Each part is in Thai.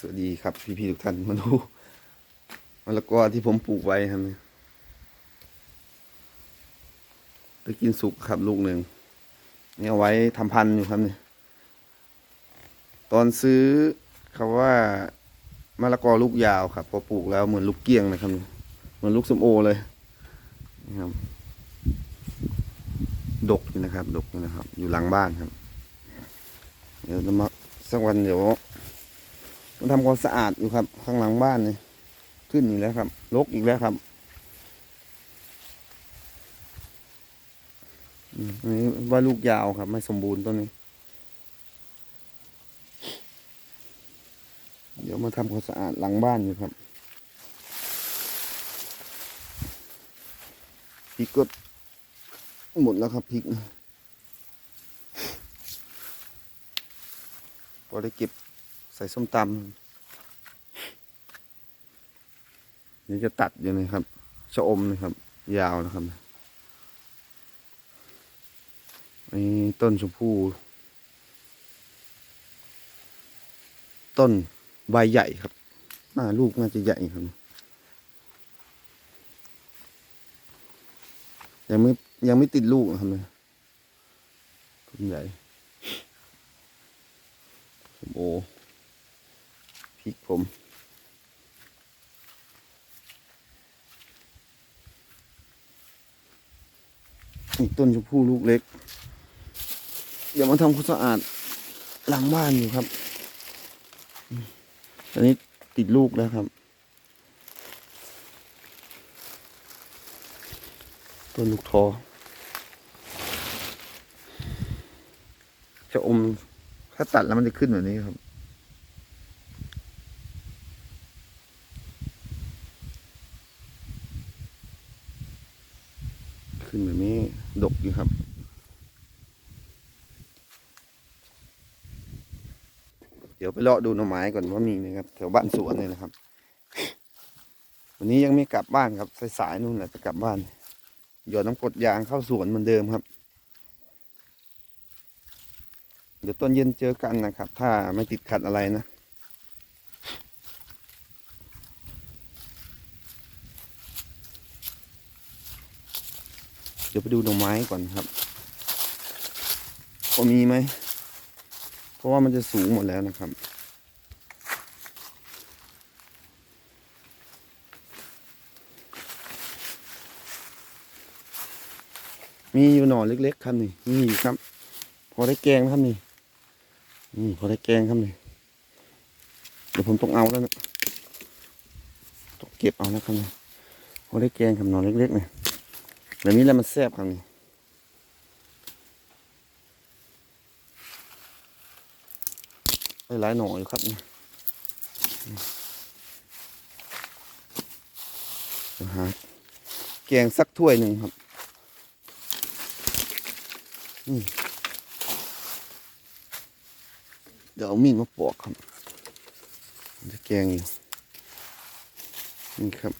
สวัสดีครับพี่ๆทุกท่านมาดูมะละกอที่ผมปลูกไว้ครับเนี่ยไปกินสุกครับลูกหนึ่งนี่เอาไว้ทำพันธุ์อยู่ครับเนี่ยตอนซื้อเขาว่ามะละกอลูกยาวครับพอปลูกแล้วเหมือนลูกเกี้ยงนะครับเนี่ยเหมือนลูกสมโอเลยนะครับ ดกอยู่นะครับ ดกอยู่นะครับ อยู่หลังบ้านครับ เดี๋ยวจะมาสักวันเดี๋ยว มันทำความสะอาดอยู่ครับ ข้างหลังบ้านนี่ขึ้นอีกแล้วครับรกอีกแล้วครับอันนี้ว่าลูกยาวครับ ไม่สมบูรณ์ต้นนี้ เดี๋ยวมาทำความสะอาดหลังบ้านอยู่ครับพริกก็หมดแล้วครับพริกพอได้เก็บ ใส่ส้มตำนี่จะตัดอยู่นะครับ ชะอมนะครับ ยาวนะครับนี่ต้นชมพู่ต้นใบใหญ่ครับหน้าลูกน่าจะใหญ่ครับ ยังไม่ยังไม่ติดลูกนะครับเนี่ยต้นใหญ่สมโอ พริกผมอีกต้นชมพู่ลูกเล็ก เดี๋ยวมาทำความสะอาดหลังบ้านอยู่ครับอืมตอนนี้ติดลูกแล้วครับต้นลูกทอจะอมถ้าตัดแล้วมันจะขึ้นแบบนี้ครับ ขึ้นแบบนี้ดกอยู่ครับ เลาะดูหน่อไม้ก่อนว่ามีไหมครับแถวบ้านสวนเลยนะครับ วันนี้ยังไม่กลับบ้านครับสายๆนู่นแหละจะกลับบ้านหยอดน้ำกดยางเข้าสวนเหมือนเดิมครับ เดี๋ยวตอนเย็นเจอกันนะครับ ถ้าไม่ติดขัดอะไรนะเดี๋ยวไปดูหน่อไม้ก่อนครับว่ามีไหม เพราะว่ามันจะสูงหมดแล้วนะครับ มีอยู่หน่อเล็ก ๆ ครับนี่มีอยู่ครับ พอได้แกงครับนี่นี่พอได้แกงครับนี่เดี๋ยวผมต้องเอาแล้วนะต้องเก็บเอานะครับนี่พอได้แกงครับหน่อเล็กๆเนี่ยแบบนี้แล้วมันแซ่บครับนี่ได้หลายหน่ออยู่ครับนี่ยหาแกงสักถ้วยหนึ่งครับ เดี๋ยวเอามีดมาปอกครับจะแกงอยู่นี่ครับ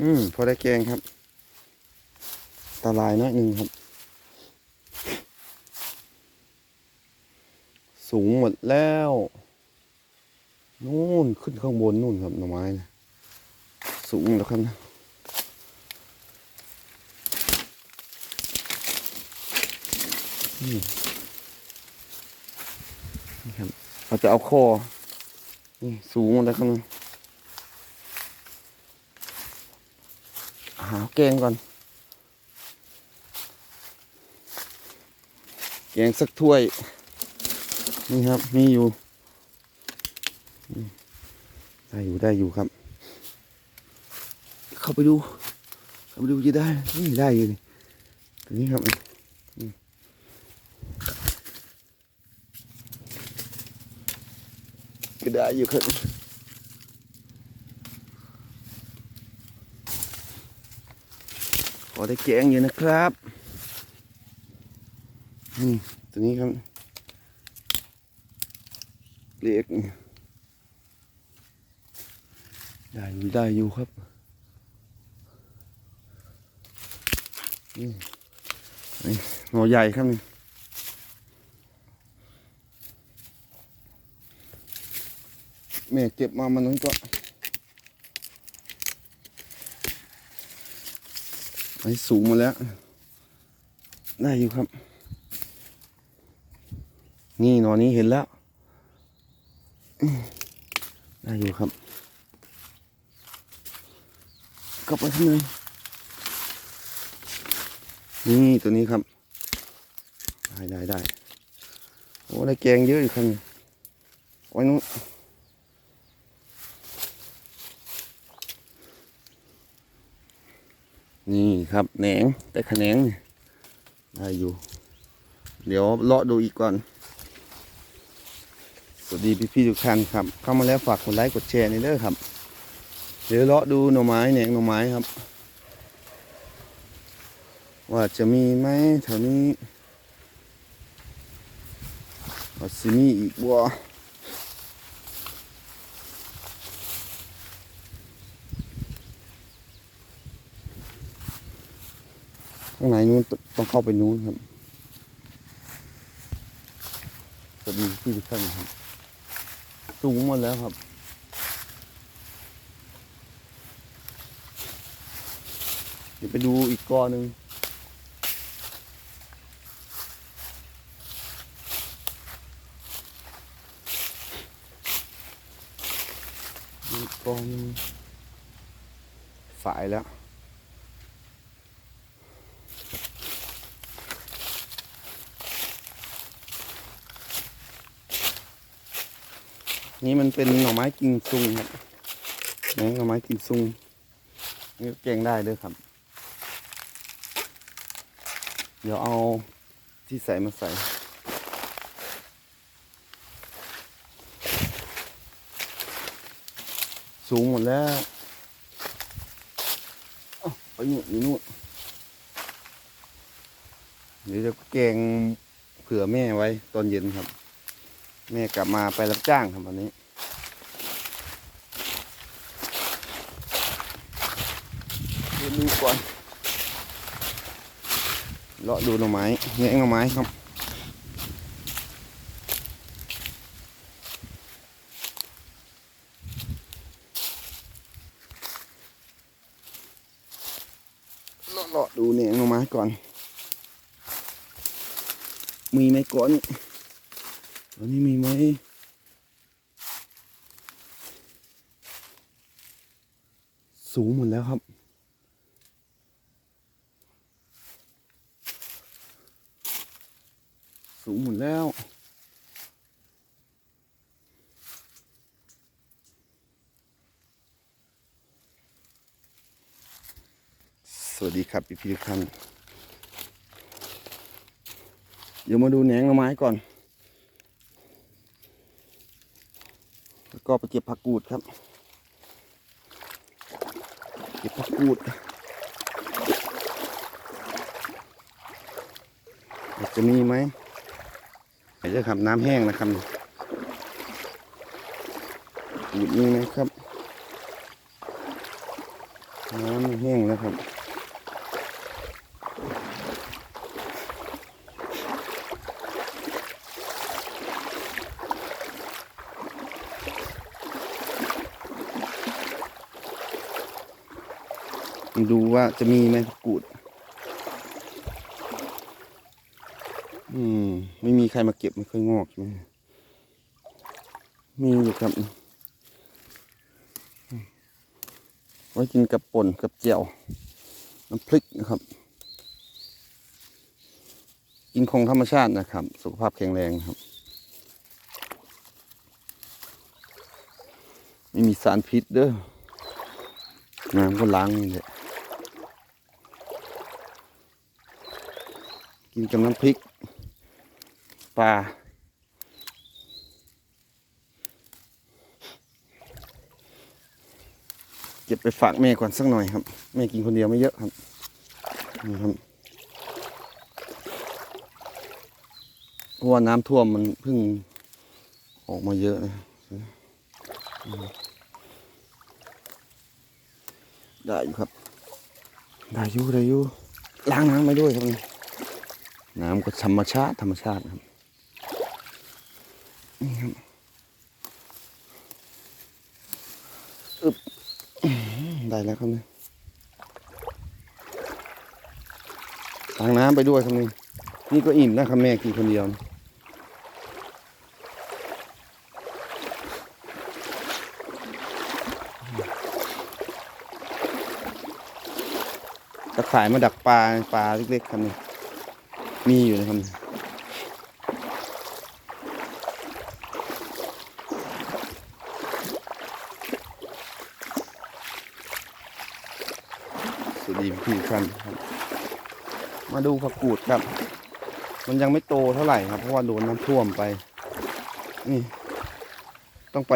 อืมพอได้แกงครับตาลายน้อยหนึ่งครับ สูงหมดแล้วนู่นขึ้นข้างบนนู่นครับหน่อไม้นะสูงแล้วครับนะอืม นี่ครับเราจะเอาคอนี่สูงหมดแล้วครับนะหาแกงก่อน แกงสักถ้วย นี่ครับ มีอยู่ ได้อยู่ได้อยู่ครับ เข้าไปดู เข้าไปดูจะได้ นี่ได้อยู่นี่ตัวนี้ครับอืม ก็ได้อยู่ครับพอได้แกงอยู่นะครับนี่ตัวนี้ครับเล็กได้อยู่ได้อยู่ครับนี่นี่หน่อใหญ่ครับนี่ แม่เก็บมามันนั้นก็ไอ้สูงมาแล้ว ได้อยู่ครับ นี่หนอนนี้เห็นแล้ว ได้อยู่ครับ กลับไปข้างในนี่ตัวนี้ครับ ได้ได้ได้โอ้ได้แกงเยอะอยู่ครับไว้นู้น นี่ครับแหนงแต่ขแหนงนี่ได้อยู่ เดี๋ยวเลาะดูอีกก่อน สวัสดีพี่ๆทุกท่านครับ เข้ามาแล้วฝากกดไลค์กดแชร์ในเด้อครับ เดี๋ยวเลาะดูหน่อไม้แหนงหน่อไม้ครับ ว่าจะมีไหมแถวนี้ว่าสิมีอีกบ่ ข้างในนู้นต้องเข้าไปนู้นครับสวัสดีพี่ทุกท่านครับสูงหมดแล้วครับเดี๋ยวไปดูอีกกอหนึ่งอีกกอหนึงสายแล้ว นี่มันเป็นหน่อไม้กิงซุงครับหนงหน่อไม้กิงซุงนี่แกงได้ด้วยครับ เดี๋ยวเอาที่ใส่มาใส่สูงหมดแล้วไปนู่นนี่นู่นเดี๋ยวจะแกงเผื่อแม่ไว้ตอนเย็นครับ แม่กลับมาไปรับจ้างครับวันนี้ ดูก่อนเลาะดูหน่อไม้แงะหน่อไม้ครับเลาะเลาะดูเนี่ยหน่อไม้ก่อน มีไหมก่อนตัวนี้มีไหมสูงหมดแล้วครับ สูงหมดแล้ว สวัสดี ครับพี่พี่ๆทุกท่านเดี๋ยวมาดูแหนงหน่อไม้ก่อน แล้วก็ไปเก็บผักกูดครับ เก็บผักกูดจะมีไหมไหนจะครับน้ำแห้งนะครับกูดมีไหมครับ น้ำแห้งแล้วครับ ดูว่าจะมีไหมผักกูด อืม ไม่มีใครมาเก็บไม่ค่อยงอกใช่ไหมมีอยู่ครับ ไว้กินกับป่นกับเจียวน้ำพริกนะครับ กินคงธรรมชาตินะครับ สุขภาพแข็งแรงครับ ไม่มีสารพิษเด้อน้ำก็ล้างนี่แหละ กินกับน้ำพริกปลาเก็บไปฝากแม่ก่อนสักหน่อยครับ แม่กินคนเดียวไม่เยอะครับนี่ครับเพราะว่าน้ำท่วมมันเพิ่งออกมาเยอะนะอืมได้อยู่ครับได้อยู่ได้อยู่ล้างน้ำไปด้วยครับ น้ำก็ธรรมชาติธรรมชาติครับนี่ครับอึบได้แล้วครับเนี่ยล้างน้ำไปด้วยครับนี่นี่ก็อิ่มนะครับแม่กินคนเดียวตะข่ายมาดักปลาปลาเล็กๆครับนี่ มีอยู่นะครับสวัสดีพี่ๆครับครับ มาดูผักกูดครับ มันยังไม่โตเท่าไหร่ครับ เพราะว่าโดนน้ำท่วมไป นี่ ต้องไป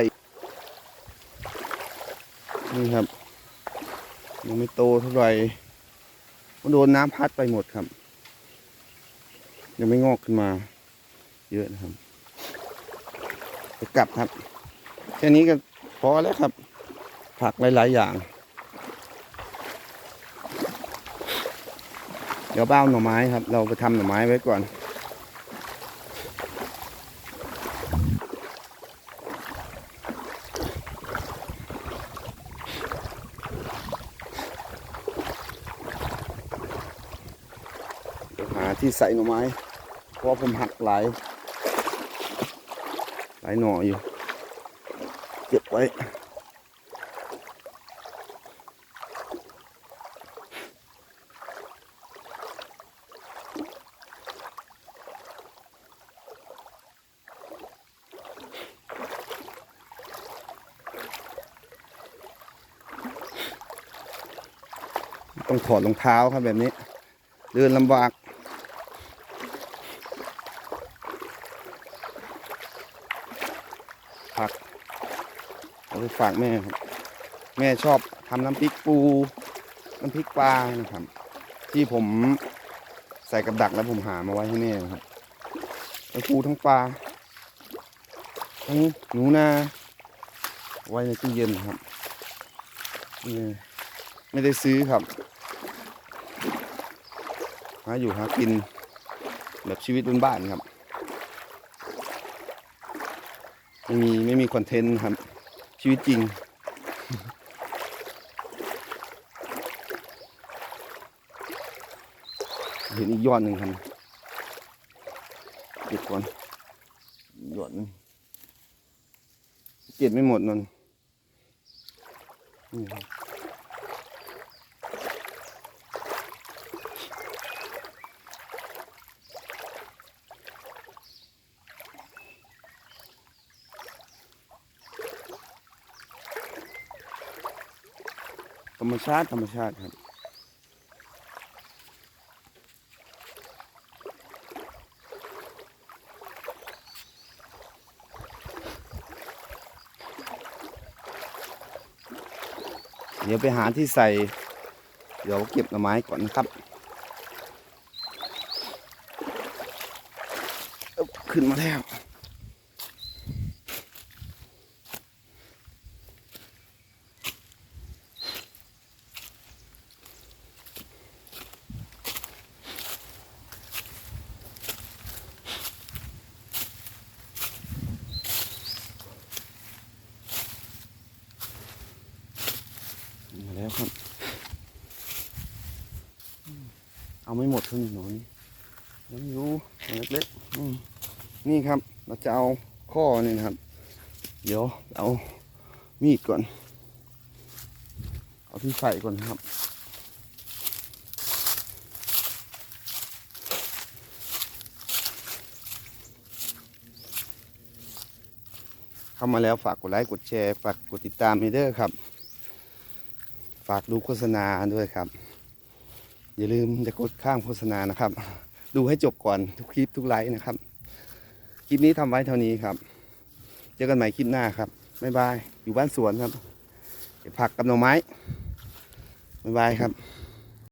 นี่ครับ ยังไม่โตเท่าไหร่มันโดนน้ำพัดไปหมดครับ ยังไม่งอกขึ้นมา เยอะนะครับจะกลับครับ แค่นี้ก็พอแล้วครับ ผักหลาย ๆ อย่าง เดี๋ยวเบ้าหน่อไม้ครับ เราไปทำหน่อไม้ไว้ก่อนหาที่ใส่หน่อไม้ ราะผมหักหลายหลายหน่ออยู่ เก็บไว้ต้องถอดรองเท้าครับแบบนี้ เดินลำบาก ผักเอาไปฝากแม่ แม่ชอบทำน้ำพริกปู น้ำพริกปลานะครับ ที่ผมใส่กับดักแล้วผมหามาไว้ให้แม่นะครับทั้งปูทั้งปลาทั้งหนูนาไว้ในตู้เย็นครับไม่ได้ซื้อครับหาอยู่หากินแบบชีวิตบนบ้านครับ ไม่มีไม่มีคอนเทนต์ครับ ชีวิตจริง เห็นอีกยอดหนึ่งครับเก็บก่อนยอดนึงเก็บไม่หมดนนนี่ครับ รรมชาติธรรมชาติครับเดี๋ยวไปหาที่ใส่ เดี๋ยวเก็บหน่อไม้ก่อนนะครับอึ๊บขึ้นมาแล้ว มา แล้วครับ เอาไม่หมดทั้หนูนี่ยังอยู่เล็กๆนี่ครับ เราจะเอาข้อนี่นะครับ เดี๋ยวเอามีดก่อน เอาที่ใส่ก่อนครับเข้ามาแล้วฝากกดไลค์กดแชร์ฝากกดติดตามให้เด้อครับ ฝากดูโฆษณาด้วยครับ อย่าลืมจะกดข้ามโฆษณานะครับ ดูให้จบก่อนทุกคลิปทุกไลค์นะครับ คลิปนี้ทำไว้เท่านี้ครับ เจอกันใหม่คลิปหน้าครับบ๊ายบายอยู่บ้านสวนครับผักกับหน่อไม้บ๊ายบายครับ